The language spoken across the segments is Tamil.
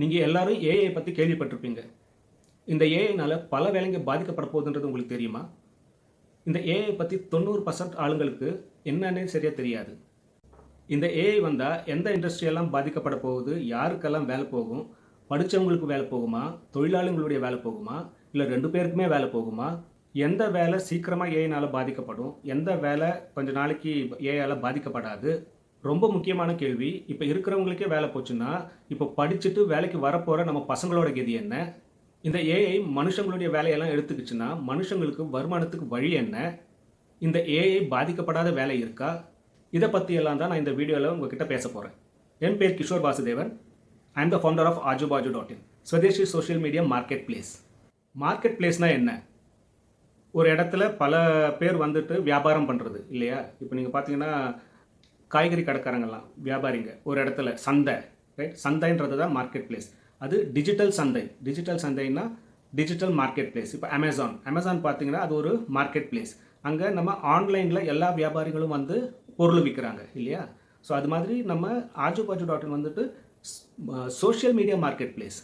நீங்கள் எல்லாரும் ஏஐ பற்றி கேள்விப்பட்டிருப்பீங்க. இந்த ஏஐனால் பல வேலைங்க பாதிக்கப்பட போகுதுன்றது உங்களுக்கு தெரியுமா? இந்த ஏஐ பற்றி தொண்ணூறு பர்சன்ட் ஆளுங்களுக்கு என்னன்னு சரியாக தெரியாது. இந்த ஏஐ வந்தால் எந்த இண்டஸ்ட்ரியெல்லாம் பாதிக்கப்பட போகுது? யாருக்கெல்லாம் வேலை போகும்? படித்தவங்களுக்கு வேலை போகுமா? தொழிலாளிகளுடைய வேலை போகுமா? இல்லை ரெண்டு பேருக்குமே வேலை போகுமா? எந்த வேலை சீக்கிரமாக ஏஐனால் பாதிக்கப்படும்? எந்த வேலை கொஞ்ச நாளைக்கு ஏஐயால் பாதிக்கப்படாது? ரொம்ப முக்கியமான கேள்வி. இப்போ இருக்கிறவங்களுக்கே வேலை போச்சுன்னா இப்போ படிச்சுட்டு வேலைக்கு வரப்போகிற நம்ம பசங்களோட கதி என்ன? இந்த ஏஐ மனுஷங்களுடைய வேலையெல்லாம் எடுத்துக்கிச்சுன்னா மனுஷங்களுக்கு வருமானத்துக்கு வழி என்ன? இந்த ஏஐ பாதிக்கப்படாத வேலை இருக்கா? இதை பற்றியெல்லாம் தான் நான் இந்த வீடியோவில் உங்ககிட்ட பேச போகிறேன் என் பேர் Kishore Vasudevan. I am the founder of Aajubaaju dot in swadeshi social media marketplace market பிளேஸ்னால் என்ன? ஒரு இடத்துல பல பேர் வந்துட்டு வியாபாரம் பண்ணுறது இல்லையா? இப்போ நீங்கள் பார்த்தீங்கன்னா காய்கறி கடைக்காரங்கள்லாம் வியாபாரிங்க ஒரு இடத்துல சந்தை ரைட் சந்தைன்றது தான் மார்க்கெட் பிளேஸ் அது டிஜிட்டல் சந்தை. டிஜிட்டல் சந்தைன்னா டிஜிட்டல் மார்க்கெட் பிளேஸ் இப்போ அமேசான் அமேசான் பார்த்தீங்கன்னா அது ஒரு மார்க்கெட் பிளேஸ் அங்கே நம்ம ஆன்லைனில் எல்லா வியாபாரிகளும் வந்து பொருள் விற்கிறாங்க இல்லையா? ஸோ அது மாதிரி நம்ம ஆஜு பாஜு டாட் இன் வந்துட்டு சோஷியல் மீடியா மார்க்கெட் பிளேஸ்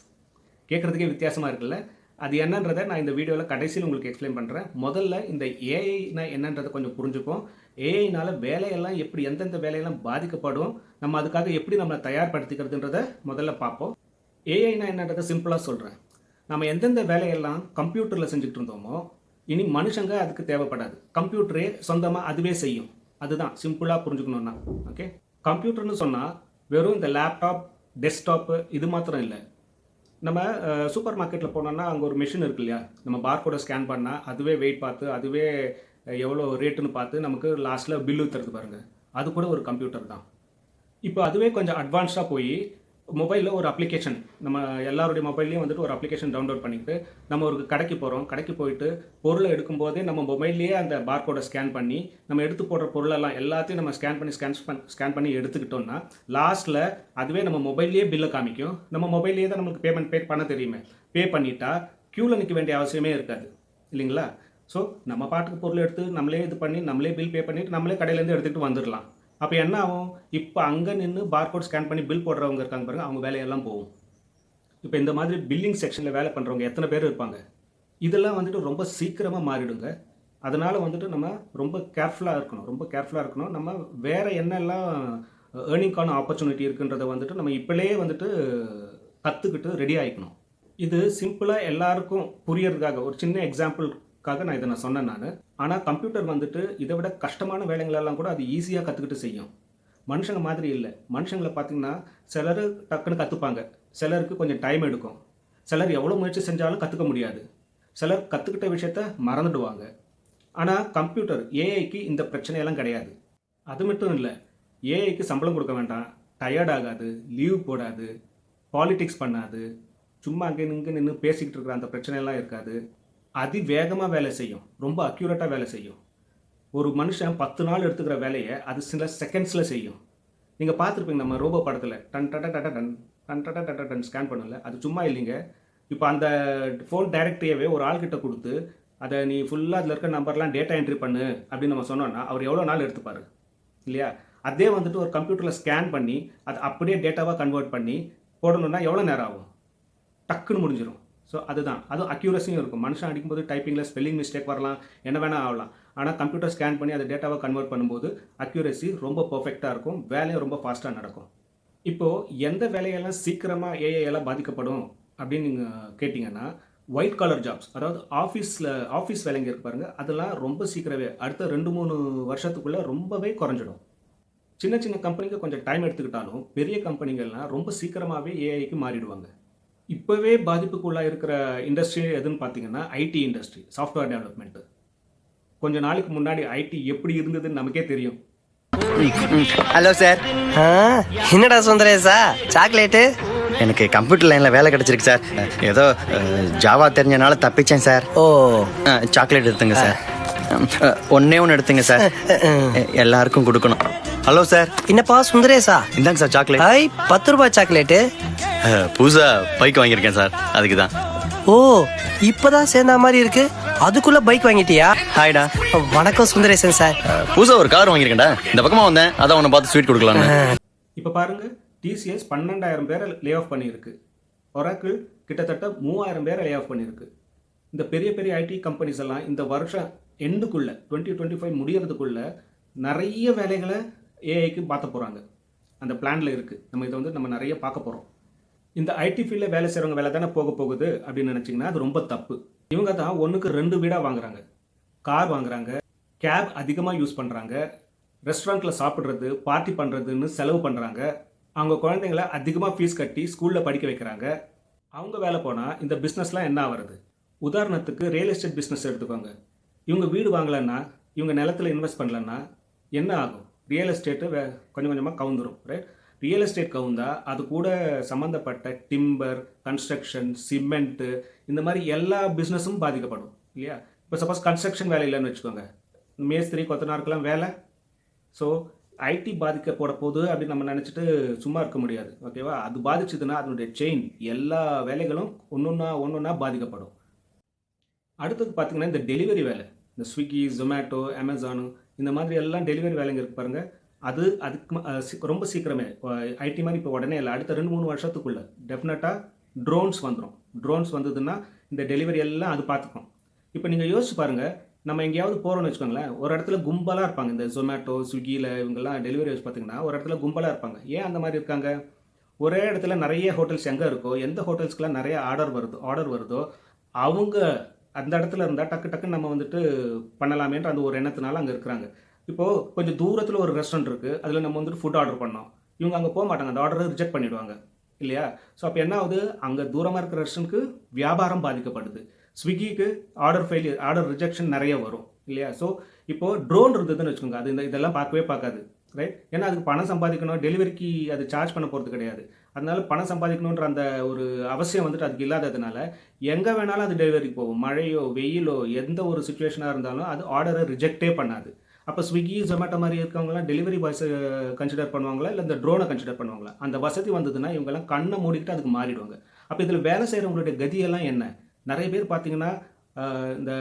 கேட்குறதுக்கே வித்தியாசமாக இருக்குல்ல? அது என்னன்றதை நான் இந்த வீடியோவில் கடைசியில் உங்களுக்கு எக்ஸ்பிளைன் பண்ணுறேன் முதல்ல இந்த ஏஐனா என்னன்றதை கொஞ்சம் புரிஞ்சுப்போம். ஏஐனால் வேலையெல்லாம் எப்படி எந்தெந்த வேலையெல்லாம் பாதிக்கப்படும் நம்ம அதுக்காக எப்படி நம்மளை தயார்படுத்திக்கிறதுன்றத முதல்ல பார்ப்போம். ஏஐனா என்னன்றதை சிம்பிளாக சொல்கிறேன் நம்ம எந்தெந்த வேலையெல்லாம் கம்ப்யூட்டரில் செஞ்சுட்டு இருந்தோமோ இனி மனுஷங்க அதுக்கு தேவைப்படாது. கம்ப்யூட்டரே சொந்தமாக அதுவே செய்யும். அதுதான் சிம்பிளாக புரிஞ்சுக்கணுன்னா ஓகே கம்ப்யூட்டர்னு சொன்னால் வெறும் இந்த லேப்டாப் டெஸ்க்டாப்பு இது மாத்திரம் இல்லை. நம்ம சூப்பர் மார்க்கெட்டில் போனோம்னா அங்கே ஒரு மிஷின் இருக்கு இல்லையா? நம்ம பார்கோடை ஸ்கேன் பண்ணால் அதுவே வெயிட் பார்த்து அதுவே எவ்வளோ ரேட்டுன்னு பார்த்து நமக்கு லாஸ்ட்டில் பில்லு தருது பாருங்கள் அது கூட ஒரு கம்ப்யூட்டர் தான். இப்போ அதுவே கொஞ்சம் அட்வான்ஸ்டாக போய் மொபைலில் ஒரு அப்ளிகேஷன் நம்ம எல்லாருடைய மொபைல்லையும் வந்துட்டு ஒரு அப்ளிகேஷன் டவுன்லோட் பண்ணிவிட்டு நம்ம ஒரு கடைக்கு போகிறோம் கடைக்கு போயிட்டு பொருளை எடுக்கும்போதே நம்ம மொபைல்லையே அந்த பார்கோடை ஸ்கேன் பண்ணி நம்ம எடுத்து போடுற பொருளெல்லாம் எல்லாத்தையும் நம்ம ஸ்கேன் பண்ணி ஸ்கேன் ஸ்கேன் பண்ணி எடுத்துக்கிட்டோம்னா லாஸ்ட்டில் அதுவே நம்ம மொபைல்லையே பில்லை காமிக்கும். நம்ம மொபைல்லையே தான் நம்மளுக்கு பேமெண்ட் பே பண்ண தெரியுமே. பே பண்ணிட்டா க்யூவில் நிற்க வேண்டிய அவசியமே இருக்காது. இல்லைங்களா? ஸோ நம்ம பாட்டுக்கு பொருள் எடுத்து நம்மளே இது பண்ணி நம்மளே பில் பே பண்ணிவிட்டு நம்மளே கடையிலேருந்து எடுத்துகிட்டு வந்துடலாம். அப்போ என்ன ஆகும்? இப்போ அங்கே நின்று பார்கோட் ஸ்கேன் பண்ணி பில் போடுறவங்க இருக்காங்க பாருங்க அவங்க வேலையெல்லாம் போகும். இப்போ இந்த மாதிரி பில்லிங் செக்ஷனில் வேலை பண்ணுறவங்க எத்தனை பேர் இருப்பாங்க? இதெல்லாம் வந்துட்டு ரொம்ப சீக்கிரமாக மாறிடுங்க. அதனால் வந்துட்டு நம்ம ரொம்ப கேர்ஃபுல்லாக இருக்கணும். ரொம்ப கேர்ஃபுல்லாக இருக்கணும். நம்ம வேறு என்னெல்லாம் ஏர்னிங்கான ஆப்பர்ச்சுனிட்டி இருக்குன்றதை வந்துட்டு நம்ம இப்போலேயே வந்துட்டு கற்றுக்கிட்டு ரெடி ஆகிக்கணும் இது சிம்பிளாக எல்லாருக்கும் புரியறதுக்காக ஒரு சின்ன எக்ஸாம்பிள் எக்ஸாம்பிளுக்காக நான் இதை நான் சொன்னேன் நான். ஆனால் கம்ப்யூட்டர் வந்துட்டு இதை விட கஷ்டமான வேலைங்களெல்லாம் கூட அது ஈஸியாக கற்றுக்கிட்டு செய்யும். மனுஷங்க மாதிரி இல்லை. மனுஷங்களை பார்த்தீங்கன்னா சிலர் டக்குன்னு கற்றுப்பாங்க சிலருக்கு கொஞ்சம் டைம் எடுக்கும். சிலர் எவ்வளோ முயற்சி செஞ்சாலும் கற்றுக்க முடியாது. சிலர் கற்றுக்கிட்ட விஷயத்த மறந்துடுவாங்க. ஆனால் கம்ப்யூட்டர் ஏஐக்கு இந்த பிரச்சனையெல்லாம் கிடையாது. அது மட்டும் இல்லை ஏஐக்கு சம்பளம் கொடுக்க வேண்டாம். டயர்ட் ஆகாது லீவ் போடாது பாலிடிக்ஸ் பண்ணாது சும்மா அங்கே இங்கே நின்று பேசிக்கிட்டு இருக்கிற அந்த பிரச்சனையெல்லாம் இருக்காது. அதிவேகமாக வேலை செய்யும். ரொம்ப அக்யூரேட்டாக வேலை செய்யும். ஒரு மனுஷன் பத்து நாள் எடுத்துக்கிற வேலையை அது சில செகண்ட்ஸில் செய்யும். நீங்கள் பார்த்துருப்பீங்க நம்ம ரோபோ படத்தில் டன் டட டட டன் டன் டட டட டன் ஸ்கேன் பண்ணல. அது சும்மா இல்லைங்க. இப்போ அந்த ஃபோன் டைரக்டரியவே ஒரு ஆள்கிட்ட கொடுத்து அதை நீ ஃபுல்லாக அதில் இருக்க நம்பர்லாம் டேட்டா என்ட்ரி பண்ணு அப்படின்னு நம்ம சொன்னோன்னா அவர் எவ்வளோ நாள் எடுத்துப்பார்? இல்லையா? அதே வந்துட்டு ஒரு கம்ப்யூட்டரில் ஸ்கேன் பண்ணி அதை அப்படியே டேட்டாவாக கன்வெர்ட் பண்ணி போடணுன்னா எவ்வளோ நேரம் ஆகும்? டக்குன்னு முடிஞ்சிடும் ஸோ அதுதான். அதுவும் அக்யூரஸியும் இருக்கும். மனுஷன் அடிக்கும்போது டைப்பிங்கில் ஸ்பெல்லிங் மிஸ்டேக் வரலாம். என்ன வேணால் ஆகலாம். ஆனால் கம்ப்யூட்டர் ஸ்கேன் பண்ணி அதை டேட்டாவை கன்வெர்ட் பண்ணும்போது அக்யூரஸி ரொம்ப பர்ஃபெக்டாக இருக்கும். வேலையும் ரொம்ப ஃபாஸ்ட்டாக நடக்கும். இப்போது எந்த வேலையெல்லாம் சீக்கிரமாக ஏஐயெல்லாம் பாதிக்கப்படும் அப்படின்னு நீங்கள் கேட்டிங்கன்னா ஒயிட் காலர் ஜாப்ஸ் அதாவது ஆஃபீஸில் ஆஃபீஸ் வேலைங்க இருக்கு பாருங்கள் அதெல்லாம் ரொம்ப சீக்கிரமே அடுத்த ரெண்டு மூணு வருஷத்துக்குள்ளே ரொம்பவே குறைஞ்சிடும். சின்ன சின்ன கம்பெனிக்கு கொஞ்சம் டைம் எடுத்துக்கிட்டாலும் பெரிய கம்பெனிகள்லாம் ரொம்ப சீக்கிரமாகவே ஏஐக்கு மாறிடுவாங்க. இப்போவே பாதிப்புக்குள்ளாக இருக்கிற இண்டஸ்ட்ரி எதுன்னு பார்த்தீங்கன்னா ஐடி இண்டஸ்ட்ரி சாஃப்ட்வேர் டெவலப்மெண்ட்டு கொஞ்ச நாளைக்கு முன்னாடி ஐடி எப்படி இருந்ததுன்னு நமக்கே தெரியும். ஹலோ சார் என்னடா சுந்தரேசா சாக்லேட்டு எனக்கு கம்ப்யூட்டர் லைன்ல வேலை கிடைச்சிருக்கு சார் ஏதோ ஜாவா தெரிஞ்சனால தப்பிச்சேன் சார் ஓ. சாக்லேட் எடுத்துங்க சார் ஒண்ணே ஒன்று எடுத்துங்க சார் எல்லாருக்கும் கொடுக்கணும். ஹலோ சார் என்னப்பா சுந்தரேசா இந்தாங்க சார் சாக்லேட் ஹாய் பத்து ரூபாய் சாக்லேட்டு புதுசா பைக் வாங்கியிருக்கேன் சார். அதுக்கு தான் ஓ இப்பதான் சேர்ந்த மாதிரி இருக்கு. அதுக்குள்ள பைக் வாங்கிட்டியா? ஹாய்டா. வணக்கம் சுந்தரேசன் சார். புதுசா ஒரு கார் வாங்கியிருக்கேன்டா. இந்த பக்கமா வந்தேன். அதான் உன்னை பார்த்து ஸ்வீட் கொடுக்கலான்னு இப்போ பாருங்க டிசிஎஸ் பன்னெண்டாயிரம் பேரை லே ஆஃப் பண்ணியிருக்கு. ஒராக்கிள் கிட்டத்தட்ட மூவாயிரம் பேரை லே ஆஃப் பண்ணியிருக்கு. இந்த பெரிய பெரிய ஐடி கம்பெனிஸ் எல்லாம் இந்த வருஷம் எண்டுக்குள்ளே டுவெண்ட்டி டுவெண்ட்டி ஃபைவ் முடியறதுக்குள்ள நிறைய வேலைகளை ஏஐக்கு மாற்ற போகிறாங்க அந்த பிளானில் இருக்குது நம்ம இதை வந்து நம்ம நிறைய பார்க்க போகிறோம் இந்த ஐடி ஃபீல்டில் வேலை செய்கிறவங்க வேலை தானே போக போகுது அப்படின்னு நினச்சிங்கன்னா அது ரொம்ப தப்பு. இவங்க தான் ஒன்றுக்கு ரெண்டு வீடாக வாங்குறாங்க. கார் வாங்குறாங்க கேப் அதிகமாக யூஸ் பண்ணுறாங்க ரெஸ்டாரண்ட்டில் சாப்பிட்றது பார்ட்டி பண்ணுறதுன்னு செலவு பண்ணுறாங்க அவங்க குழந்தைங்கள அதிகமாக ஃபீஸ் கட்டி ஸ்கூலில் படிக்க வைக்கிறாங்க. அவங்க வேலை போனால் இந்த பிஸ்னஸ்லாம் என்ன ஆகிறது உதாரணத்துக்கு ரியல் எஸ்டேட் பிஸ்னஸ் எடுத்துக்கோங்க. இவங்க வீடு வாங்கலைன்னா இவங்க நிலத்துல இன்வெஸ்ட் பண்ணலன்னா என்ன ஆகும்? ரியல் எஸ்டேட்டு வே கொஞ்சம் கொஞ்சமாக கவுந்துரும் ரைட் ரியல் எஸ்டேட் கவுந்தா அது கூட சம்மந்தப்பட்ட டிம்பர் கன்ஸ்ட்ரக்ஷன் சிமெண்ட்டு இந்த மாதிரி எல்லா பிஸ்னஸும் பாதிக்கப்படும் இல்லையா? இப்போ சப்போஸ் கன்ஸ்ட்ரக்ஷன் வேலை இல்லைன்னு வச்சுக்கோங்க. மேஸ்திரி கொத்தனாருக்கெல்லாம் வேலை. ஸோ ஐடி பாதிக்க போட போகுது அப்படின்னு நம்ம நினச்சிட்டு சும்மா இருக்க முடியாது ஓகேவா அது பாதிச்சதுன்னா அதனுடைய செயின் எல்லா வேலைகளும் ஒன்று ஒன்றா ஒன்று ஒன்றா பாதிக்கப்படும். அடுத்தது பார்த்திங்கன்னா இந்த டெலிவரி வேலை. இந்த ஸ்விக்கி ஜொமேட்டோ அமேசானு இந்த மாதிரி எல்லாம் டெலிவரி வேலைங்க இருக்கு பாருங்கள் அது அதுக்கு ரொம்ப சீக்கிரமே. ஐடி மாதிரி இப்போ உடனே இல்லை அடுத்த ரெண்டு மூணு வருஷத்துக்குள்ளே டெஃபினட்டாக ட்ரோன்ஸ் வந்துடும் ட்ரோன்ஸ் வந்ததுன்னா இந்த டெலிவரி எல்லாம் அது பார்த்துக்கும் இப்போ நீங்கள் யோசிச்சு பாருங்கள் நம்ம எங்கேயாவது போகிறோம்னு வச்சுக்கோங்களேன் ஒரு இடத்துல கும்பலாக இருப்பாங்க. இந்த ஜொமேட்டோ ஸ்விக்கியில் இவங்கெல்லாம் டெலிவரி வச்சு பார்த்தீங்கன்னா ஒரு இடத்துல கும்பலாக இருப்பாங்க. ஏன் அந்த மாதிரி இருக்காங்க? ஒரே இடத்துல நிறைய ஹோட்டல்ஸ் எங்கே இருக்கோ எந்த ஹோட்டல்ஸ்க்குலாம் நிறைய ஆர்டர் வருதோ ஆர்டர் வருதோ அவங்க அந்த இடத்துல இருந்தால் டக்கு டக்குன்னு நம்ம வந்துட்டு பண்ணலாமேன்ற அந்த ஒரு எண்ணத்தினால அங்கே இருக்கிறாங்க. இப்போது கொஞ்சம் தூரத்தில் ஒரு ரெஸ்டாரண்ட் இருக்குது அதில் நம்ம வந்துட்டு ஃபுட் ஆர்டர் பண்ணோம். இவங்க அங்கே போக மாட்டாங்க. அந்த ஆர்டரை ரிஜெக்ட் பண்ணிடுவாங்க. இல்லையா? ஸோ அப்போ என்ன ஆகுது? அங்கே தூரமாக இருக்கிற ரெஸ்டாரண்ட்க்கு வியாபாரம் பாதிக்கப்படுது. ஸ்விக்கிக்கு ஆர்டர் ஃபெயிலியர் ஆர்டர் ரிஜெக்ஷன் நிறைய வரும். இல்லையா? ஸோ இப்போது ட்ரோன் இருந்ததுன்னு வச்சுக்கோங்க. அது இந்த இதெல்லாம் பார்க்கவே பார்க்காது. ரைட் ஏன்னா அதுக்கு பணம் சம்பாதிக்கணும். டெலிவரிக்கு அது சார்ஜ் பண்ண போகிறது கிடையாது. அதனால பணம் சம்பாதிக்கணுன்ற அந்த ஒரு அவசியம் வந்துட்டு அதுக்கு இல்லாததுனால எங்கே வேணாலும் அது டெலிவரிக்கு போகும். மழையோ வெயிலோ எந்த ஒரு சுச்சுவேஷனாக இருந்தாலும் அது ஆர்டரை ரிஜெக்டே பண்ணாது. அப்போ ஸ்விக்கி ஜொமேட்டோ மாதிரி இருக்கவங்களாம் டெலிவரி பாய்ஸை கன்சிடர் பண்ணுவாங்களா? இல்லை இந்த ட்ரோனை கன்சிடர் பண்ணுவாங்களா? அந்த வசதி வந்ததுன்னா இவங்கெல்லாம் கண்ணை மூடிக்கிட்டு அதுக்கு மாறிடுவாங்க. அப்போ இதில் வேலை செய்கிறவங்களுடைய கதியெல்லாம் என்ன? நிறைய பேர் பார்த்தீங்கன்னா இந்த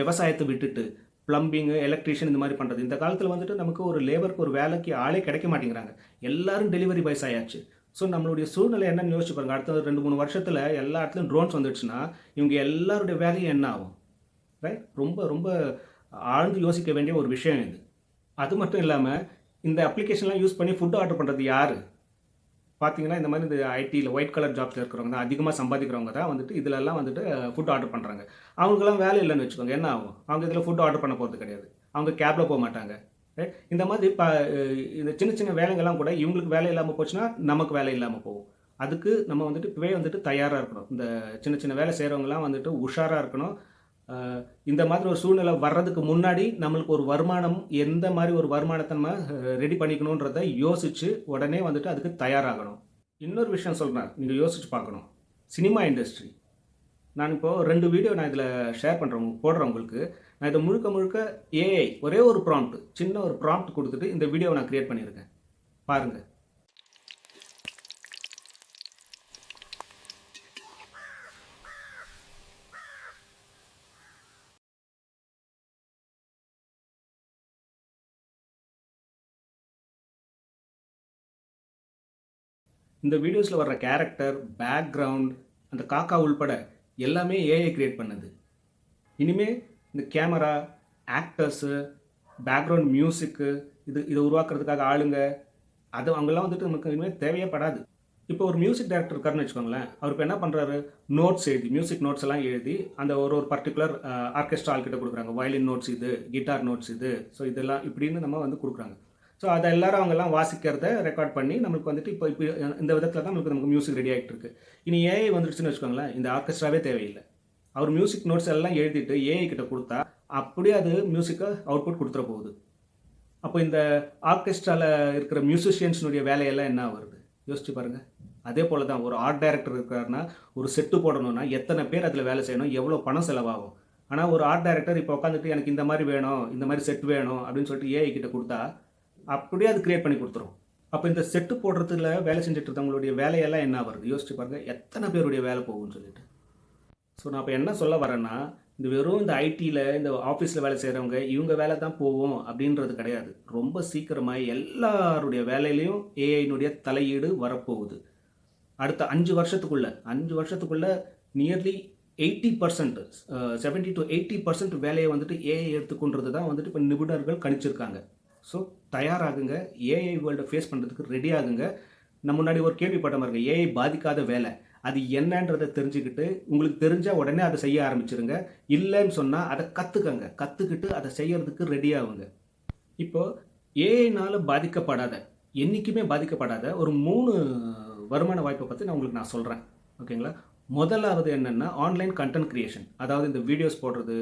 விவசாயத்தை விட்டுட்டு ப்ளம்பிங்கு எலக்ட்ரீஷியன் இந்த மாதிரி பண்ணுறது இந்த காலத்தில் வந்துட்டு நமக்கு ஒரு லேபருக்கு ஒரு வேலைக்கு ஆளே கிடைக்க மாட்டேங்கிறாங்க. எல்லாரும் டெலிவரி பாய்ஸ் ஆயாச்சு. ஸோ நம்மளுடைய சூழ்நிலை என்னன்னு யோசிச்சு பாருங்க. அடுத்த ரெண்டு மூணு வருஷத்தில் எல்லா இடத்துலையும் ட்ரோன்ஸ் வந்துடுச்சுன்னா இவங்க எல்லாருடைய வேலையும் என்ன ஆகும்? ரைட் ரொம்ப ரொம்ப ஆழ்ந்து யோசிக்க வேண்டிய ஒரு விஷயம் இது. அது மட்டும் இல்லாமல் இந்த அப்ளிகேஷன்லாம் யூஸ் பண்ணி ஃபுட் ஆர்டர் பண்ணுறது யார்? பார்த்தீங்கன்னா இந்த மாதிரி இந்த ஐடியில் ஒயிட் கலர் ஜாப்ஸில் இருக்கிறவங்க தான் அதிகமாக சம்பாதிக்கிறவங்க தான் வந்துட்டு இதிலெல்லாம் வந்துட்டு ஃபுட் ஆர்டர் பண்ணுறாங்க அவங்களுக்குலாம் வேலை இல்லைன்னு வச்சுக்கோங்க என்ன ஆகும்? அவங்க இதில் ஃபுட் ஆர்டர் பண்ண போகிறது கிடையாது. அவங்க கேபில் போக மாட்டாங்க. இந்த மாதிரி இப்போ இந்த சின்ன சின்ன வேலைங்கள்லாம் கூட இவங்களுக்கு வேலை இல்லாமல் போச்சுன்னா நமக்கு வேலை இல்லாமல் போகும். அதுக்கு நம்ம வந்துட்டு இப்போவே வந்துட்டு தயாராக இருக்கணும். இந்த சின்ன சின்ன வேலை செய்கிறவங்கலாம் வந்துட்டு உஷாராக இருக்கணும். இந்த மாதிரி ஒரு சூழ்நிலை வர்றதுக்கு முன்னாடி நம்மளுக்கு ஒரு வருமானம் எந்த மாதிரி ஒரு வருமானத்தை நம்ம ரெடி பண்ணிக்கணுன்றதை யோசித்து உடனே வந்துட்டு அதுக்கு தயாராகணும். இன்னொரு விஷயம் சொல்கிறேன் நீங்கள் யோசிச்சு பார்க்கணும். சினிமா இண்டஸ்ட்ரி நான் இப்போது ரெண்டு வீடியோ நான் இதில் ஷேர் பண்ணுறேன் போடுறேன் உங்களுக்கு. நான் இதை முழுக்க முழுக்க ஏஐ ஒரே ஒரு ப்ராம்ப்ட் சின்ன ஒரு ப்ராம்ப்ட் கொடுத்துட்டு இந்த வீடியோவை நான் க்ரியேட் பண்ணியிருக்கேன். பாருங்கள் இந்த வீடியோஸில் வர்ற கேரக்டர் பேக்ரவுண்ட் அந்த காக்கா உள்பட எல்லாமே ஏஐ கிரியேட் பண்ணுது. இனிமே இந்த கேமரா ஆக்டர்ஸு பேக்ரவுண்ட் மியூசிக்கு இது இதை உருவாக்குறதுக்காக ஆளுங்க அது அவங்கெல்லாம் வந்துட்டு நமக்கு இனிமேல் தேவையப்படாது இப்போ ஒரு மியூசிக் டைரக்டர் இருக்காருன்னு வச்சுக்கோங்களேன் அவர் இப்போ என்ன பண்ணுறாரு நோட்ஸ் எழுதி மியூசிக் நோட்ஸ் எல்லாம் எழுதி அந்த ஒரு ஒரு பர்டிகுலர் ஆர்கெஸ்ட்ரா uh, ஆள்கிட்ட கொடுக்குறாங்க. வயலின் நோட்ஸ் இது கிட்டார் நோட்ஸ் இது. ஸோ இதெல்லாம் இப்படின்னு நம்ம வந்து கொடுக்குறாங்க. ஸோ அதை எல்லாரும் அவங்கெல்லாம் வாசிக்கிறத ரெக்கார்ட் பண்ணி நம்மளுக்கு வந்துட்டு இப்போ இப்போ இந்த விதத்தில் தான் நமக்கு நமக்கு மியூசிக் ரெடி ஆகிட்டு இருக்கு. இனி ஏஐ வந்துடுச்சுன்னு வச்சுக்கோங்களேன் இந்த ஆர்கெஸ்ட்ராவே தேவையில்லை. அவர் மியூசிக் நோட்ஸ் எல்லாம் எழுதிட்டு ஏஐ கிட்ட கொடுத்தா அப்படியே அது மியூசிக்கை அவுட்புட் கொடுத்துற போகுது. அப்போ இந்த ஆர்கெஸ்ட்ராவில் இருக்கிற மியூசிஷியன்ஸினுடைய வேலையெல்லாம் என்ன வருது யோசிச்சு பாருங்கள் அதே போல தான் ஒரு ஆர்ட் டைரக்டர் இருக்காருன்னா ஒரு செட்டு போடணும்னா எத்தனை பேர் அதில் வேலை செய்யணும்? எவ்வளோ பணம் செலவாகும்? ஆனால் ஒரு ஆர்ட் டைரக்டர் இப்போ உட்காந்துட்டு எனக்கு இந்த மாதிரி வேணும் இந்த மாதிரி செட் வேணும் அப்படின்னு சொல்லிட்டு ஏஐ கிட்ட கொடுத்தா அப்படியே அது கிரியேட் பண்ணி கொடுத்துரும். அப்போ இந்த செட்டு போடுறதுல வேலை செஞ்சுட்டு இருந்தவங்களுடைய வேலையெல்லாம் என்ன வருது யோசிச்சு பாருங்க எத்தனை பேருடைய வேலை போகும்னு சொல்லிட்டு. ஸோ நான் இப்போ என்ன சொல்ல வரேன்னா இந்த வெறும் இந்த ஐடியில் இந்த ஆஃபீஸில் வேலை செய்கிறவங்க இவங்க வேலை தான் போவோம் அப்படின்றது கிடையாது. ரொம்ப சீக்கிரமாக எல்லாருடைய வேலையிலையும் ஏஐனுடைய தலையீடு வரப்போகுது. அடுத்த அஞ்சு வருஷத்துக்குள்ளே அஞ்சு வருஷத்துக்குள்ளே nearly eighty percent seventy to eighty percent வேலையை வந்துட்டு ஏஐ எடுத்துக்கொண்டது தான் வந்துட்டு இப்போ நிபுணர்கள் கணிச்சிருக்காங்க. ஸோ தயாராகுங்க. ஏஐ வேர்ல்டை ஃபேஸ் பண்ணுறதுக்கு ரெடி ஆகுங்க. நம்ம முன்னாடி ஒரு கேள்விப்பட்ட மாதிரி ஏஐ பாதிக்காத வேலை. அது என்னன்றதை தெரிஞ்சுக்கிட்டு உங்களுக்கு தெரிஞ்சால் உடனே அதை செய்ய ஆரம்பிச்சிருங்க. இல்லைன்னு சொன்னால் அதை கற்றுக்கங்க கற்றுக்கிட்டு அதை செய்யறதுக்கு ரெடி ஆகுங்க. இப்போ ஏஐனால் பாதிக்கப்படாத என்றைக்குமே பாதிக்கப்படாத ஒரு மூணு வருமான வாய்ப்பை பற்றி நான் உங்களுக்கு நான் சொல்கிறேன் ஓகேங்களா முதலாவது என்னென்னா ஆன்லைன் கண்டென்ட் கிரியேஷன் அதாவது இந்த வீடியோஸ் போடுறது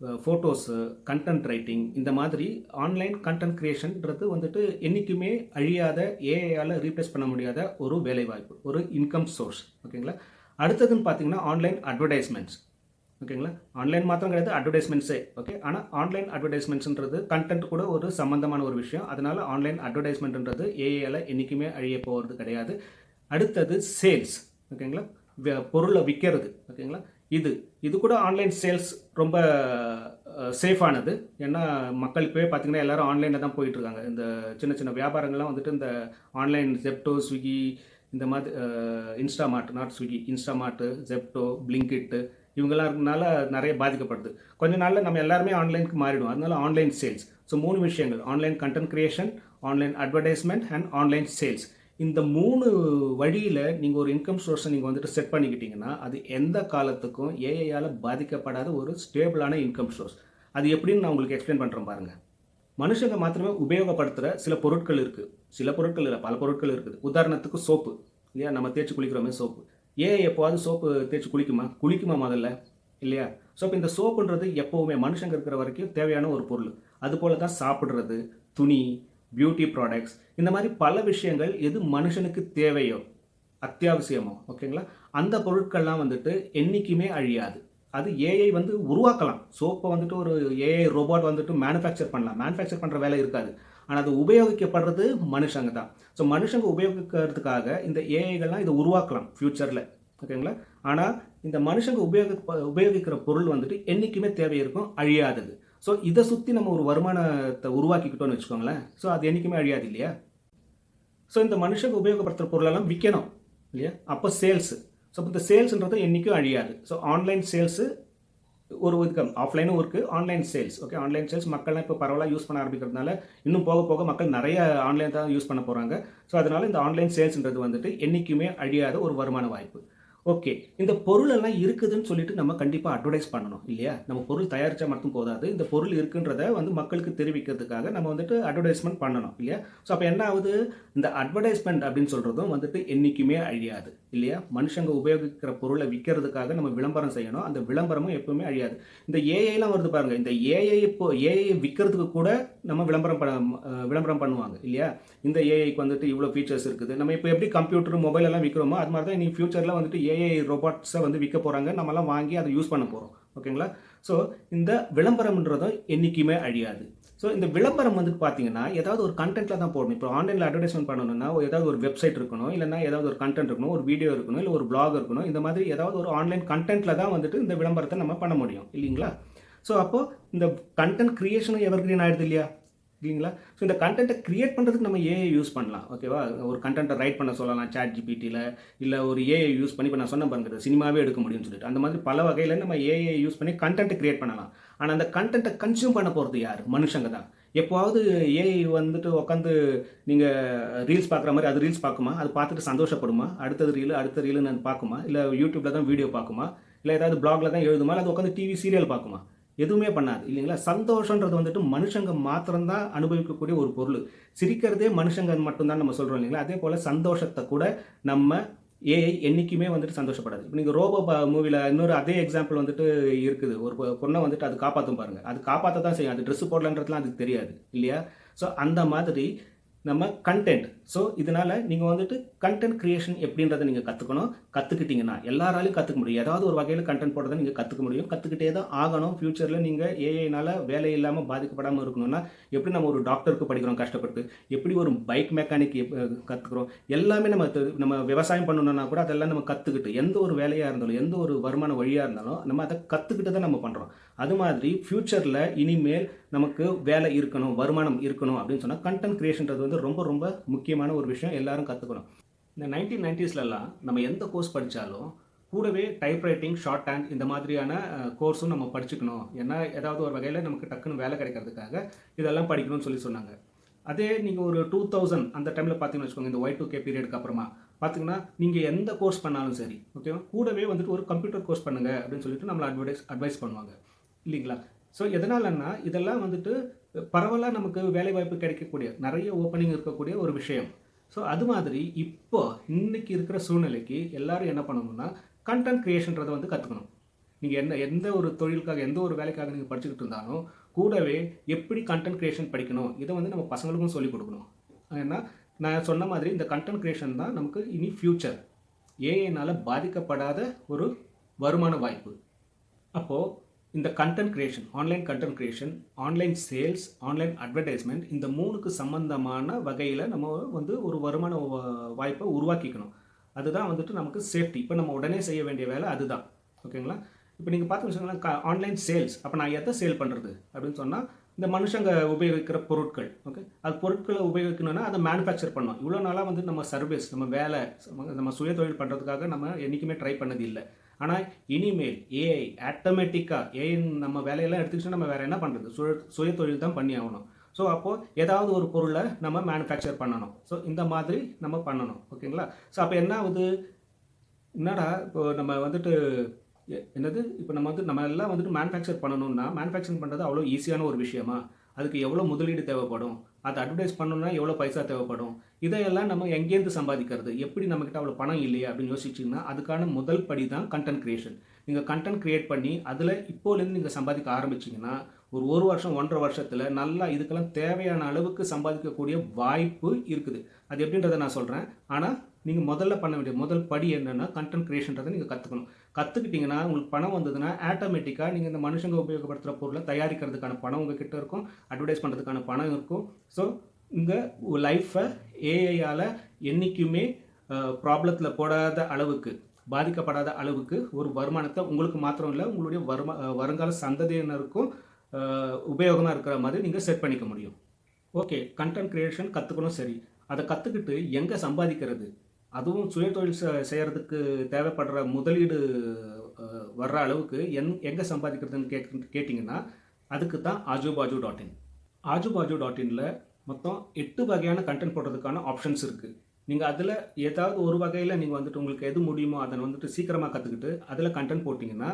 ஃபோட்டோஸு கண்டென்ட் ரைட்டிங் இந்த மாதிரி ஆன்லைன் கண்டென்ட் க்ரியேஷன்ன்றது வந்துட்டு என்றைக்குமே அழியாத ஏஐயால் ரீப்ளேஸ் பண்ண முடியாத ஒரு வேலைவாய்ப்பு ஒரு இன்கம் சோர்ஸ் ஓகேங்களா அடுத்ததுன்னு பார்த்தீங்கன்னா ஆன்லைன் அட்வர்டைஸ்மெண்ட்ஸ் ஓகேங்களா ஆன்லைன் மாத்திரம் கிடையாது அட்வர்டைஸ்மெண்ட்ஸே ஓகே ஆனால் ஆன்லைன் அட்வர்டைஸ்மெண்ட்ஸ்ன்றது கண்டென்ட் கூட ஒரு சம்மந்தமான ஒரு விஷயம். அதனால் ஆன்லைன் அட்வர்டைஸ்மெண்ட்ன்றது ஏஐயால் என்றைக்குமே அழிய போகிறது கிடையாது. அடுத்தது சேல்ஸ் ஓகேங்களா பொருளை விற்கிறது ஓகேங்களா இது இது கூட ஆன்லைன் சேல்ஸ் ரொம்ப சேஃபானது ஏன்னா மக்கள் இப்போவே பார்த்தீங்கன்னா எல்லாரும் ஆன்லைனில் தான் போயிட்டுருக்காங்க. இந்த சின்ன சின்ன வியாபாரங்கள்லாம் வந்துட்டு இந்த ஆன்லைன் ஜெப்டோ ஸ்விக்கி இந்த மாதிரி இன்ஸ்டாமார்ட் நாட் ஸ்விக்கி இன்ஸ்டாமார்ட்டு ஜெப்டோ பிளிங்கிட்டு இவங்கெல்லாம் இருக்கனால நிறைய பாதிக்கப்படுது. கொஞ்ச நாளில் நம்ம எல்லாருமே ஆன்லைனுக்கு மாறிடும் அதனால ஆன்லைன் சேல்ஸ் ஸோ மூணு விஷயங்கள். Online content creation online advertisement and online sales இந்த மூணு வழியில் நீங்கள் ஒரு இன்கம் சோர்ஸை நீங்கள் வந்துட்டு செட் பண்ணிக்கிட்டீங்கன்னா அது எந்த காலத்துக்கும் ஏஐயால் பாதிக்கப்படாத ஒரு ஸ்டேபிளான இன்கம் சோர்ஸ் அது எப்படின்னு நான் உங்களுக்கு எக்ஸ்பிளைன் பண்ணுறேன் பாருங்கள் மனுஷங்க மாத்திரமே உபயோகப்படுத்துகிற சில பொருட்கள் இருக்குது சில பொருட்கள் இல்லை பல பொருட்கள் இருக்குது. உதாரணத்துக்கு சோப்பு. இல்லையா? நம்ம தேய்ச்சி குளிக்கிறோமே சோப்பு. ஏன் எப்போவாது சோப்பு தேய்ச்சி குளிக்குமா? குளிக்குமா முதல்ல? இல்லையா? ஸோ இப்போ இந்த சோப்புன்றது எப்போவுமே மனுஷங்க இருக்கிற வரைக்கும் தேவையான ஒரு பொருள். அதுபோல் தான் சாப்பிட்றது துணி பியூட்டி ப்ராடக்ட்ஸ் இந்த மாதிரி பல விஷயங்கள் எது மனுஷனுக்கு தேவையோ அத்தியாவசியமோ ஓகேங்களா? அந்த பொருட்கள்லாம் வந்துட்டு என்றைக்குமே அழியாது. அது ஏஐ வந்து உருவாக்கலாம். சோப்பை வந்துட்டு ஒரு ஏஐ ரோபோட் வந்துட்டு மேனுஃபேக்சர் பண்ணலாம். மேனுஃபேக்சர் பண்ணுற வேலை இருக்காது. ஆனால் அது உபயோகிக்கப்படுறது மனுஷங்க தான். ஸோ மனுஷங்க உபயோகிக்கிறதுக்காக இந்த ஏஐகள்லாம் இதை உருவாக்கலாம் ஃப்யூச்சரில் ஓகேங்களா? ஆனால் இந்த மனுஷங்க உபயோக உபயோகிக்கிற பொருள் வந்துட்டு என்றைக்குமே தேவை இருக்கும் அழியாதது. ஸோ இதை சுற்றி நம்ம ஒரு வருமானத்தை உருவாக்கிக்கிட்டோம்னு வச்சுக்கோங்களேன். ஸோ அது என்றைக்குமே அழியாது இல்லையா? ஸோ இந்த மனுஷங்க உபயோகப்படுத்துகிற பொருளெல்லாம் விற்கணும் இல்லையா? அப்போ சேல்ஸு ஸோ இந்த சேல்ஸுன்றது என்றைக்கும் அழியாது. ஸோ ஆன்லைன் சேல்ஸு ஒரு இதுக்கு ஆஃப்லைனும் இருக்குது online sales okay online sales மக்கள்லாம் இப்போ பரவாயில்ல யூஸ் பண்ண ஆரம்பிக்கிறதுனால இன்னும் போக போக மக்கள் நிறைய ஆன்லைன் தான் யூஸ் பண்ண போகிறாங்க ஸோ அதனால் இந்த ஆன்லைன் சேல்ஸ்ன்றது வந்துட்டு என்றைக்குமே அழியாத ஒரு வருமான வாய்ப்பு. ஓகே. இந்த பொருள் எல்லாம் இருக்குதுன்னு சொல்லிட்டு நம்ம கண்டிப்பாக அட்வர்டைஸ் பண்ணணும் இல்லையா? நம்ம பொருள் தயாரித்தா மட்டும் போதாது. இந்த பொருள் இருக்குன்றத வந்து மக்களுக்கு தெரிவிக்கிறதுக்காக நம்ம வந்துட்டு அட்வர்டைஸ்மெண்ட் பண்ணணும் இல்லையா? ஸோ அப்போ என்ன ஆகுது? இந்த அட்வர்டைஸ்மெண்ட் அப்படின்னு சொல்கிறதும் வந்துட்டு என்றைக்குமே அழியாது இல்லையா? மனுஷங்க உபயோகிக்கிற பொருளை விற்கிறதுக்காக நம்ம விளம்பரம் செய்யணும். அந்த விளம்பரமும் எப்பவுமே அழியாது. இந்த ஏஐலாம் வருது பாருங்கள் இந்த ஏஐ இப்போ ஏஐ விற்கிறதுக்கு கூட நம்ம விளம்பரம் பண்ண விளம்பரம் பண்ணுவாங்க இல்லையா? இந்த ஏஐக்கு வந்துட்டு இவ்வளோ ஃபீச்சர்ஸ் இருக்குது. நம்ம இப்போ எப்படி கம்ப்யூட்டர் மொபைல் எல்லாம் விற்கிறோமோ அது மாதிரி தான் இனி ஃபியூச்சரில் வந்துட்டு ஏஐ ரோபோட்ஸை வந்து விற்க போகிறாங்க நம்மலாம் வாங்கி அதை யூஸ் பண்ண போகிறோம் ஓகேங்களா? ஸோ இந்த விளம்பரம்ன்றதும் என்றைக்குமே அழியாது. ஸோ இந்த விளம்பரம் வந்து பார்த்தீங்கன்னா ஏதாவது ஒரு கண்டென்ட்டில் தான் போடணும். இப்போ ஆன்லைனில் அட்வர்டைஸ்மெண்ட் பண்ணணும்னா ஏதாவது ஒரு வெப்சைட் இருக்கணும் இல்லைன்னா ஏதாவது ஒரு கண்டென்ட் இருக்கணும் ஒரு வீடியோ இருக்கணும் இல்லை ஒரு பிளாக் இருக்கணும் இந்த மாதிரி ஏதாவது ஒரு ஆன்லைன் கண்டென்ட்டில் தான் வந்துட்டு இந்த விளம்பரத்தை நம்ம பண்ண முடியும். இல்லைங்களா? ஸோ அப்போது இந்த கண்டென்ட் க்ரியேஷனும் எவர் க்ரீன் ஆயிடுது இல்லையா? இல்லைங்களா? ஸோ இந்த கண்டென்ட்டை க்ரியேட் பண்ணுறதுக்கு நம்ம ஏஐ யூஸ் பண்ணலாம். ஓகேவா ஒரு கண்டென்ட்டை ரைட் பண்ண சொல்லலாம் சாட் ஜிபிடியில் இல்லை ஒரு ஏஐ யூஸ் பண்ணி இப்போ நான் சொன்ன பாருங்க சினிமாவே எடுக்க முடியும்னு சொல்லிட்டு. அந்த மாதிரி பல வகையில் நம்ம ஏஐ யூஸ் பண்ணி கண்டென்ட்டை க்ரியேட் பண்ணலாம். ஆனால் அந்த கண்டென்ட்டை கன்சியூம் பண்ண போகிறது யார்? மனுஷங்க தான். எப்போவாவது ஏஐ வந்துட்டு உட்காந்து நீங்கள் ரீல்ஸ் பார்க்குற மாதிரி அது ரீல்ஸ் பார்க்குமா அது பார்த்துட்டு சந்தோஷப்படுமா? அடுத்தது ரீல் அடுத்த ரீல் நான் பார்க்குமா இல்லை யூடியூப்பில் தான் வீடியோ பார்க்குமா இல்லை ஏதாவது பிளாகில் தான் எழுதுமா? அது உட்காந்து டிவி சீரியல் பார்க்குமா எதுவுமே பண்ணாது இல்லைங்களா? சந்தோஷன்றது வந்துட்டு மனுஷங்க மாத்திரம்தான் அனுபவிக்கக்கூடிய ஒரு பொருள். சிரிக்கிறதே மனுஷங்க மட்டும்தான் நம்ம சொல்கிறோம் இல்லைங்களா? அதே போல் சந்தோஷத்தை கூட நம்ம ஏஐ என்றைக்குமே வந்துட்டு சந்தோஷப்படாது. இப்போ நீங்கள் ரோபோ மூவியில் இன்னொரு அதே எக்ஸாம்பிள் வந்துட்டு இருக்குது. ஒரு பொ- பொண்ணை வந்துட்டு அது காப்பாற்றும் பாருங்கள் அது காப்பாற்ற தான் செய்யும். அது ட்ரெஸ் போடலன்றதுலாம் அதுக்கு தெரியாது இல்லையா? ஸோ அந்த மாதிரி நம்ம கண்டென்ட் ஸோ இதனால் நீங்கள் வந்துட்டு கண்டென்ட் க்ரியேஷன் எப்படின்றத நீங்கள் கற்றுக்கணும் கற்றுக்கிட்டிங்கன்னா எல்லாராலையும் கற்றுக்க முடியும். ஏதாவது ஒரு வகையில் கண்டென்ட் போடுறதை நீங்கள் கற்றுக்க முடியும். கற்றுக்கிட்டே தான் ஆகணும். ஃப்யூச்சரில் நீங்கள் ஏஐனால் வேலை இல்லாமல் பாதிக்கப்படாமல் இருக்கணும்னா எப்படி நம்ம ஒரு டாக்டருக்கு படிக்கிறோம் கஷ்டப்பட்டு? எப்படி ஒரு பைக் மெக்கானிக் கற்றுக்குறோம் எல்லாமே நம்ம நம்ம விவசாயம் பண்ணணும்னா கூட அதெல்லாம் நம்ம கற்றுக்கிட்டு எந்த ஒரு வேலையாக இருந்தாலும் எந்த ஒரு வருமான வழியாக இருந்தாலும் நம்ம அதை கற்றுக்கிட்டு தான் நம்ம பண்ணுறோம் அது மாதிரி ஃப்யூச்சரில் இனிமேல் நமக்கு வேலை இருக்கணும் வருமானம் இருக்கணும் அப்படின்னு சொன்னால் கண்டென்ட் கிரியேஷன்றது வந்து ரொம்ப ரொம்ப முக்கியமான ஒரு விஷயம். எல்லாரும் கற்றுக்கணும் இந்த நைன்டீன் நைன்டிஸ்லலாம் நம்ம எந்த கோர்ஸ் படித்தாலும் கூடவே டைப்ரைட்டிங் ஷார்ட் ஹேண்ட் இந்த மாதிரியான கோர்ஸும் நம்ம படிச்சுக்கணும். ஏன்னா ஏதாவது ஒரு வகையில் நமக்கு டக்குன்னு வேலை கிடைக்கிறதுக்காக இதெல்லாம் படிக்கணும்னு சொல்லி சொன்னாங்க. அதே நீங்கள் ஒரு டூ தௌசண்ட் அந்த டைமில் பார்த்தீங்கன்னு வச்சுக்கோங்க இந்த ஒய் டூ கே பீரியடுக்கு அப்புறமா. பார்த்தீங்கன்னா நீங்கள் எந்த கோர்ஸ் பண்ணாலும் சரி ஓகேவா கூடவே வந்துட்டு ஒரு கம்ப்யூட்டர் கோர்ஸ் பண்ணுங்க அப்படின்னு சொல்லிட்டு நம்மளை அட்வைஸ் அட்வைஸ் பண்ணுவாங்க. இல்லைங்களா? ஸோ எதனாலன்னா இதெல்லாம் வந்துட்டு பரவலாக நமக்கு வேலைவாய்ப்பு கிடைக்கக்கூடிய நிறைய ஓப்பனிங் இருக்கக்கூடிய ஒரு விஷயம். ஸோ அது மாதிரி இப்போ இன்றைக்கி இருக்கிற சூழ்நிலைக்கு எல்லாரும் என்ன பண்ணணும்னா கண்டென்ட் க்ரியேஷன்றதை வந்து கற்றுக்கணும் நீங்கள் என்ன எந்த ஒரு தொழிலுக்காக எந்த ஒரு வேலைக்காக நீங்கள் படிச்சுக்கிட்டு இருந்தாலும் கூடவே எப்படி கண்டென்ட் க்ரியேஷன் படிக்கணும் இதை வந்து நம்ம பசங்களுக்கும் சொல்லிக் கொடுக்கணும். ஏன்னா நான் சொன்ன மாதிரி இந்த கண்டென்ட் க்ரியேஷன் தான் நமக்கு இனி ஃப்யூச்சர் ஏஐனால் பாதிக்கப்படாத ஒரு வருமான வாய்ப்பு. அப்போது இந்த content creation online content creation online sales online advertisement இந்த மூணுக்கு சம்மந்தமான வகையில் நம்ம வந்து ஒரு வருமான வா- வாய்ப்பை உருவாக்கிக்கணும். அதுதான் வந்துட்டு நமக்கு சேஃப்டி இப்போ நம்ம உடனே செய்ய வேண்டிய வேலை அதுதான். ஓகேங்களா? இப்போ நீங்கள் பார்த்து வச்சுக்கோங்களேன் ஆன்லைன் சேல்ஸ் அப்போ நான் எதை சேல் பண்ணுறது அப்படின்னு சொன்னால் இந்த மனுஷங்க உபயோகிக்கிற பொருட்கள். ஓகே? அது பொருட்களை உபயோகிக்கணும்னா அதை மேனுஃபேக்சர் பண்ணோம் இவ்வளோ நாளாக வந்து நம்ம சர்வீஸ் நம்ம வேலை நம்ம- நம்ம சுய தொழில் பண்ணுறதுக்காக நம்ம என்றைக்குமே ட்ரை பண்ணது இல்லை. ஆனால் இனிமேல் ஏஐ ஆட்டோமேட்டிக்காக ஏஐ நம்ம வேலையெல்லாம் எடுத்துக்கிட்டு நம்ம வேறு என்ன பண்ணுறது சுய சுய தொழில் தான் பண்ணி ஆகணும். ஸோ அப்போது ஏதாவது ஒரு பொருளை நம்ம மேனுஃபேக்சர் பண்ணணும். ஸோ இந்த மாதிரி நம்ம பண்ணணும். ஓகேங்களா? ஸோ அப்போ என்ன ஆகுது? என்னடா இப்போ நம்ம வந்துட்டு என்னது? இப்போ நம்ம வந்து நம்ம எல்லாம் வந்துட்டு மேனுஃபேக்சர் பண்ணணும்னா மேனுஃபேக்சரிங் பண்ணுறது அவ்வளோ ஈஸியான ஒரு விஷயமா? அதுக்கு எவ்வளோ முதலீடு தேவைப்படும்? அதை அட்வர்டைஸ் பண்ணணும்னா எவ்வளோ பைசா தேவைப்படும்? இதையெல்லாம் நம்ம எங்கேருந்து சம்பாதிக்கிறது? எப்படி நம்மக்கிட்ட அவ்வளோ பணம் இல்லையா? அப்படின்னு யோசிச்சிங்கன்னா அதுக்கான முதல் படி தான் கண்டென்ட் கிரியேஷன் நீங்கள் கண்டென்ட் கிரியேட் பண்ணி அதில் இப்போலேருந்து நீங்கள் சம்பாதிக்க ஆரம்பிச்சிங்கன்னா ஒரு ஒரு வருஷம் ஒன்றரை வருஷத்தில் நல்லா இதுக்கெல்லாம் தேவையான அளவுக்கு சம்பாதிக்கக்கூடிய வாய்ப்பு இருக்குது. அது எப்படின்றத நான் சொல்கிறேன் ஆனால் நீங்கள் முதல்ல பண்ண வேண்டிய முதல் படி என்னென்னா கண்டென்ட் கிரியேஷன்றதை நீங்கள் கற்றுக்கணும் கற்றுக்கிட்டிங்கன்னா உங்களுக்கு பணம் வந்ததுன்னா ஆட்டோமேட்டிக்காக நீங்கள் இந்த மனுஷங்க உபயோகப்படுத்துகிற பொருளை தயாரிக்கிறதுக்கான பணம் உங்ககிட்ட இருக்கும். அட்வர்டைஸ் பண்ணுறதுக்கான பணம் இருக்கும். ஸோ உங்கள் லைஃப்பை ஏஐயால் என்றைக்குமே ப்ராப்ளத்தில் போடாத அளவுக்கு பாதிக்கப்படாத அளவுக்கு ஒரு வருமானத்தை உங்களுக்கு மாத்திரம் இல்லை உங்களுடைய வருமா வருங்கால சந்ததியினருக்கும் உபயோகமாக இருக்கிற மாதிரி நீங்கள் செட் பண்ணிக்க முடியும். ஓகே கண்டென்ட் க்ரியேஷன் கற்றுக்கணும் சரி. அதை கற்றுக்கிட்டு எங்கே சம்பாதிக்கிறது? அதுவும் சுய தொழில் செ- செய்யறதுக்கு தேவைப்படுற முதலீடு வர்ற அளவுக்கு என் எங்கே சம்பாதிக்கிறதுன்னு கேட் கேட்டிங்கன்னா அதுக்கு தான் ஆஜுபாஜு டாட் இன் ஆஜுபாஜு டாட் இனில் மொத்தம் எட்டு வகையான கண்டென்ட் போடுறதுக்கான ஆப்ஷன்ஸ் இருக்குது நீங்கள் அதில் ஏதாவது ஒரு வகையில் நீங்கள் வந்துட்டு உங்களுக்கு எது முடியுமோ அதை வந்துட்டு சீக்கிரமாக கற்றுக்கிட்டு அதில் கண்டென்ட் போட்டிங்கன்னா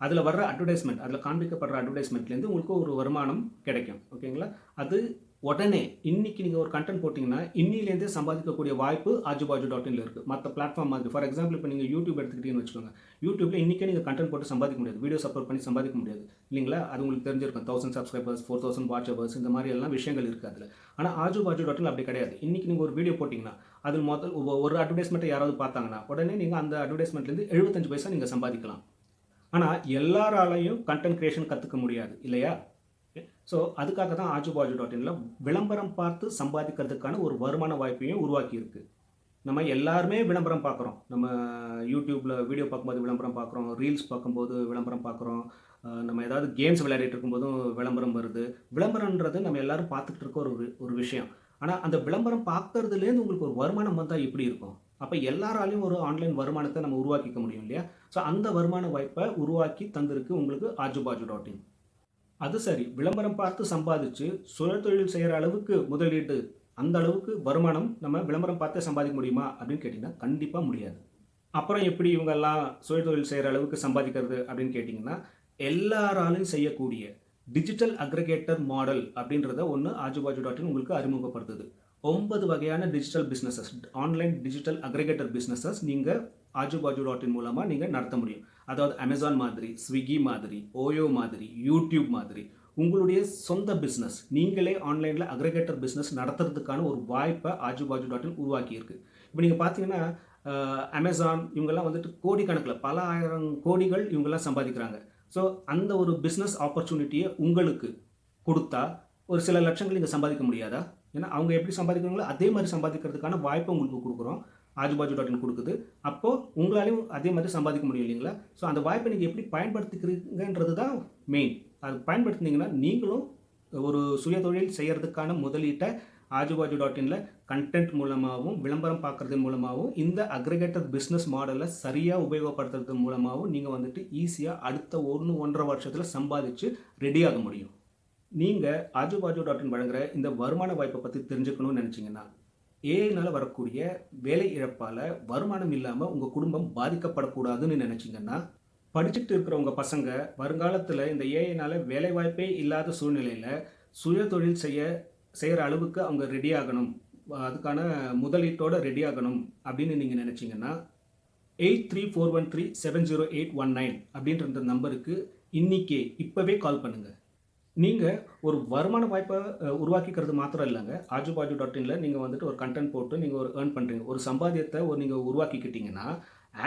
அதில் வர்ற அட்வர்டைஸ்மெண்ட் அதில் காண்பிக்கப்படுற அட்வர்டைஸ்மெண்ட்லேருந்து உங்களுக்கு ஒரு வருமானம் கிடைக்கும். ஓகேங்களா அது உடனே இன்னைக்கு நீங்கள் ஒரு கண்டென்ட் போட்டிங்கன்னா இன்னிலேருந்தே சம்பாதிக்கக்கூடிய வாய்ப்பு ஆஜுபாஜு டாட் இனில் இருக்குது மற்ற பிளாட்ஃபார்ம் மாதிரி. ஃபார் எக்ஸாம்பிள் இப்போ நீங்கள் யூடியூப் எடுத்துக்கிட்டீங்கன்னு வச்சுக்கோங்க. யூடியூப்ல இன்றைக்கே நீங்கள் கண்டென்ட் போட்டு சம்பாதிக்க முடியாது. வீடியோ சப்போர்ட் பண்ணி சம்பாதிக்க முடியாது. இல்லைங்களா? அது உங்களுக்கு தெரிஞ்சிருக்கும். Thousand subscribers four thousand watch hours இந்த மாதிரி எல்லாம் விஷயங்கள் இருக்குது அதில். ஆனால் ஆஜு பாஜு டாட்டில் அப்படி கிடையாது. இன்றைக்கி நீங்கள் ஒரு வீடியோ போட்டிங்கன்னா அதில் முதல் ஒரு அட்வர்டைஸ்மெண்ட்டை யாராவது பார்த்தாங்கன்னா உடனே நீங்கள் அந்த அட்வர்டைஸ்மெண்ட்லேருந்து எழுபத்தஞ்சு பைசா நீங்கள் சம்பாதிக்கலாம். ஆனால் எல்லாராலையும் கண்டென்ட் கிரியேஷன் கற்றுக்க முடியாது. இல்லையா? ஸோ அதுக்காக தான் ஆஜு பாஜு டாட் இனில் விளம்பரம் பார்த்து சம்பாதிக்கிறதுக்கான ஒரு வருமான வாய்ப்பையும் உருவாக்கியிருக்கு. நம்ம எல்லாருமே விளம்பரம் பார்க்குறோம். நம்ம யூடியூப்பில் வீடியோ பார்க்கும்போது விளம்பரம் பார்க்குறோம். ரீல்ஸ் பார்க்கும்போது விளம்பரம் பார்க்குறோம். நம்ம ஏதாவது கேம்ஸ் விளையாடிட்டு இருக்கும்போதும் விளம்பரம் வருது. விளம்பரன்றது நம்ம எல்லாரும் பார்த்துக்கிட்டு இருக்க ஒரு ஒரு விஷயம். ஆனால் அந்த விளம்பரம் பார்க்கறதுலேருந்து உங்களுக்கு ஒரு வருமானம் வந்தால் எப்படி இருக்கும்? அப்போ எல்லாராலையும் ஒரு ஆன்லைன் வருமானத்தை நம்ம உருவாக்கிக்க முடியும் இல்லையா? ஸோ அந்த வருமான வாய்ப்பை உருவாக்கி தந்திருக்கு உங்களுக்கு ஆஜுபாஜு டாட் இன் அது சரி. விளம்பரம் பார்த்து சம்பாதிச்சு சுய தொழில் செய்கிற அளவுக்கு முதலீடு அந்த அளவுக்கு வருமானம் நம்ம விளம்பரம் பார்த்து சம்பாதிக்க முடியுமா அப்படின்னு கேட்டிங்கன்னா கண்டிப்பாக முடியாது. அப்புறம் எப்படி இவங்கெல்லாம் சுய தொழில் செய்கிற அளவுக்கு சம்பாதிக்கிறது அப்படின்னு கேட்டிங்கன்னா எல்லாராலையும் செய்யக்கூடிய டிஜிட்டல் அக்ரிகேட்டர் மாடல் அப்படின்றத ஒன்று ஆஜுபாஜு டாட் இன் உங்களுக்கு அறிமுகப்படுத்துது. ஒன்பது வகையான digital businesses online digital aggregator businesses நீங்கள் ஆஜுபாஜு டாட் இன் மூலமாக நீங்கள் நடத்த முடியும். அதாவது அமேசான் மாதிரி ஸ்விக்கி மாதிரி ஓயோ மாதிரி யூடியூப் மாதிரி உங்களுடைய சொந்த பிஸ்னஸ் நீங்களே ஆன்லைனில் அக்ரிகேட்டர் பிஸ்னஸ் நடத்துறதுக்கான ஒரு வாய்ப்பை ஆஜுபாஜு டாட் இன் உருவாக்கியிருக்கு. இப்போ நீங்கள் பார்த்தீங்கன்னா அமேசான் இவங்கெல்லாம் வந்துட்டு கோடிக்கணக்கில் பல ஆயிரம் கோடிகள் இவங்கெல்லாம் சம்பாதிக்கிறாங்க. ஸோ அந்த ஒரு பிஸ்னஸ் ஆப்பர்ச்சுனிட்டியை உங்களுக்கு கொடுத்தா ஒரு சில லட்சங்கள் நீங்கள் சம்பாதிக்க முடியாதா? ஏன்னா அவங்க எப்படி சம்பாதிக்கிறாங்களோ அதே மாதிரி சம்பாதிக்கிறதுக்கான வாய்ப்பை உங்களுக்கு கொடுக்குறோம். ஆஜுபாஜு டாட் இன் கொடுக்குது. அப்போது உங்களாலையும் அதே மாதிரி சம்பாதிக்க முடியும் இல்லைங்களா? ஸோ அந்த வாய்ப்பை நீங்கள் எப்படி பயன்படுத்திக்கிறீங்கன்றது தான் மெயின் அது பயன்படுத்தினீங்கன்னா நீங்களும் ஒரு சுய தொழில் முதலீட்டை ஆஜுபாஜு டாட் இனில் கண்டென்ட் மூலமாகவும் விளம்பரம் பார்க்குறதன் மூலமாகவும் இந்த அக்ரிகேட்டர் பிஸ்னஸ் மாடலை சரியாக உபயோகப்படுத்துறது மூலமாகவும் நீங்கள் வந்துட்டு ஈஸியாக அடுத்த ஒன்று ஒன்றரை வருஷத்தில் சம்பாதிச்சு ரெடியாக முடியும். நீங்கள் ஆஜுபாஜு டாட் இன் வழங்குகிற இந்த வருமான வாய்ப்பை பற்றி தெரிஞ்சுக்கணும்னு நினச்சிங்கன்னா ஏஐனால் வரக்கூடிய வேலை இழப்பால் வருமானம் இல்லாமல் உங்கள் குடும்பம் பாதிக்கப்படக்கூடாதுன்னு நினச்சிங்கன்னா படிச்சுட்டு இருக்கிற உங்கள் பசங்க வருங்காலத்தில் இந்த ஏஐனால் வேலைவாய்ப்பே இல்லாத சூழ்நிலையில் சுய தொழில் செய்ய செய்கிற அளவுக்கு அவங்க ரெடி ஆகணும். அதுக்கான முதலீட்டோட ரெடி ஆகணும் அப்படின்னு நீங்கள் நினச்சிங்கன்னா eight three four one three seven zero eight one nine அப்படின்ற நம்பருக்கு இன்றைக்கே இப்போவே கால் பண்ணுங்கள் நீங்கள் ஒரு வருமான வாய்ப்பை உருவாக்கிக்கிறது மாத்திரம் இல்லைங்க. ஆஜுபாஜு டாட் இனில் நீங்கள் வந்துட்டு ஒரு கண்டென்ட் போட்டு நீங்கள் ஒரு ஏர்ன் பண்ணுறீங்க ஒரு சம்பாத்தியத்தை ஒரு நீங்கள் உருவாக்கிக்கிட்டீங்கன்னா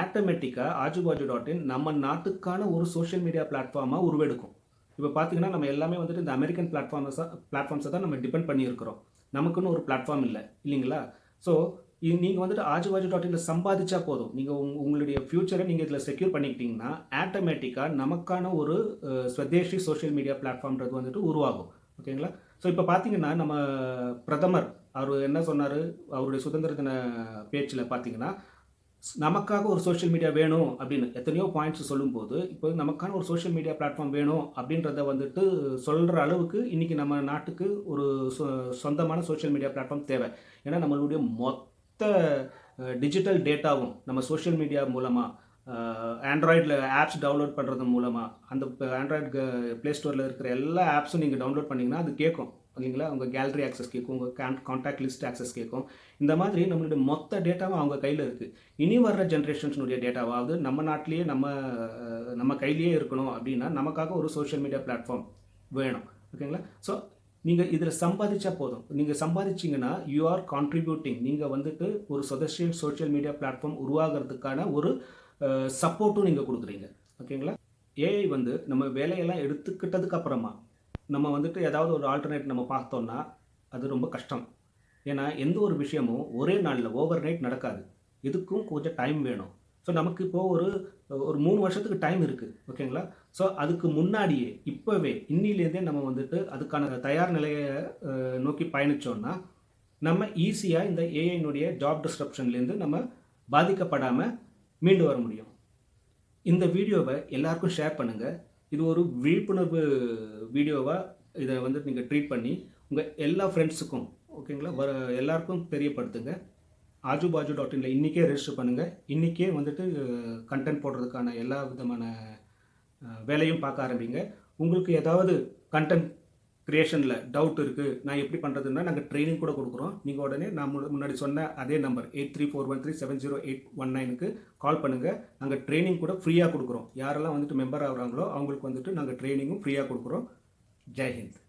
ஆட்டோமேட்டிக்காக ஆஜுபாஜு டாட் இன் நம்ம நாட்டுக்கான ஒரு சோஷியல் மீடியா பிளாட்ஃபார்மாக உருவெடுக்கும். இப்போ பார்த்தீங்கன்னா நம்ம எல்லாமே வந்துட்டு இந்த அமெரிக்கன் பிளாட்ஃபார்ம்ஸை பிளாட்ஃபார்ம்ஸை தான் நம்ம டிபெண்ட் பண்ணியிருக்கிறோம். நமக்குன்னு ஒரு பிளாட்ஃபார்ம் இல்லை. இல்லைங்களா? ஸோ நீங்கள் வந்துட்டு ஆஜுபாஜு டாட் இனில் சம்பாதிச்சா போதும். நீங்கள் உங் உங்களுடைய ஃப்யூச்சரை நீங்கள் இதில் செக்யூர் பண்ணிக்கிட்டீங்கன்னா ஆட்டோமேட்டிக்காக நமக்கான ஒரு ஸ்வதேசி ஸ்வதேஷி சோஷியல் மீடியா பிளாட்ஃபார்ம்ன்றது வந்துட்டு உருவாகும். ஓகேங்களா? ஸோ இப்போ பார்த்தீங்கன்னா நம்ம பிரதமர் அவர் என்ன சொன்னார்? அவருடைய சுதந்திர தின பேச்சில் பார்த்தீங்கன்னா நமக்காக ஒரு சோஷியல் மீடியா வேணும் அப்படின்னு எத்தனையோ பாயிண்ட்ஸ் சொல்லும்போது இப்போ நமக்கான ஒரு சோஷியல் மீடியா பிளாட்ஃபார்ம் வேணும் அப்படின்றத வந்துட்டு சொல்கிற அளவுக்கு இன்றைக்கி நம்ம நாட்டுக்கு ஒரு சொ- சொந்தமான சோஷியல் மீடியா பிளாட்ஃபார்ம் தேவை. ஏன்னா நம்மளுடைய மொத்த டிஜிட்டல் டேட்டாவும் நம்ம சோஷியல் மீடியா மூலமாக ஆண்ட்ராய்டில் ஆப்ஸ் டவுன்லோட் பண்ணுறது மூலமாக அந்த ஆண்ட்ராய்டு ப்ளே ஸ்டோரில் இருக்கிற எல்லா ஆப்ஸும் நீங்கள் டவுன்லோட் பண்ணிங்கன்னா அது கேட்கும் இல்லைங்களா? உங்கள் கேலரி ஆக்சஸ் கேட்கும் உங்கள் கான் கான்டாக்ட் லிஸ்ட் ஆக்சஸ் கேட்கும் இந்த மாதிரி நம்மளுடைய மொத்த டேட்டாவும் அவங்க கையில் இருக்குது இனி வர்ற ஜென்ரேஷன்ஸினுடைய டேட்டாவாவது நம்ம நாட்டிலேயே நம்ம நம்ம கையிலேயே இருக்கணும் அப்படின்னா நமக்காக ஒரு சோஷியல் மீடியா பிளாட்ஃபார்ம் வேணும். ஓகேங்களா? ஸோ நீங்கள் இதில் சம்பாதிச்சா போதும். நீங்கள் சம்பாதிச்சிங்கன்னா யூ ஆர் கான்ட்ரிபியூட்டிங் நீங்கள் வந்துட்டு ஒரு சொதஷியல் சோஷியல் மீடியா பிளாட்ஃபார்ம் உருவாகிறதுக்கான ஒரு சப்போர்ட்டும் நீங்கள் கொடுக்குறீங்க. ஓகேங்களா? ஏஐ வந்து நம்ம வேலையெல்லாம் எடுத்துக்கிட்டதுக்கு அப்புறமா நம்ம வந்துட்டு ஏதாவது ஒரு ஆல்டர்னேட் நம்ம பார்த்தோம்னா அது ரொம்ப கஷ்டம். ஏன்னா எந்த ஒரு விஷயமும் ஒரே நாளில் ஓவர் நைட் நடக்காது. இதுக்கும் கொஞ்சம் டைம் வேணும். ஸோ நமக்கு இப்போது ஒரு ஒரு மூணு வருஷத்துக்கு டைம் இருக்குது ஓகேங்களா ஸோ அதுக்கு முன்னாடியே இப்போவே இன்னிலேருந்தே நம்ம வந்துட்டு அதுக்கான தயார் நிலையை நோக்கி பயணித்தோம்னா நம்ம ஈஸியாக இந்த ஏஐனுடைய ஜாப் டிஸ்ட்ரப்ஷன்லேருந்து நம்ம பாதிக்கப்படாமல் மீண்டு வர முடியும். இந்த வீடியோவை எல்லாருக்கும் ஷேர் பண்ணுங்கள் இது ஒரு விழிப்புணர்வு வீடியோவாக இதை வந்து நீங்கள் ட்ரீட் பண்ணி உங்கள் எல்லா ஃப்ரெண்ட்ஸுக்கும் ஓகேங்களா வர எல்லாருக்கும் தெரியப்படுத்துங்க. ஆஜுபாஜு டாட் இனில் இன்றைக்கே ரெஜிஸ்டர் பண்ணுங்கள் இன்றைக்கே வந்துட்டு கண்டென்ட் போடுறதுக்கான எல்லா விதமான வேலையும் பார்க்க ஆரம்பிங்க. உங்களுக்கு ஏதாவது கண்டென்ட் க்ரியேஷனில் டவுட் இருக்குது நான் எப்படி பண்ணுறதுன்னா நாங்கள் ட்ரைனிங் கூட கொடுக்குறோம். நீங்கள் உடனே நான் முன்னாடி சொன்ன அதே number eight three four one three seven zero eight one நைனுக்கு கால் பண்ணுங்கள் நாங்கள் ட்ரைனிங் கூட ஃப்ரீயாக கொடுக்குறோம். யாரெல்லாம் வந்துட்டு மெம்பர் ஆகுறாங்களோ அவங்களுக்கு வந்துட்டு நாங்கள் ட்ரைனிங்கும் ஃப்ரீயாக கொடுக்குறோம். ஜெய் ஹிந்த்.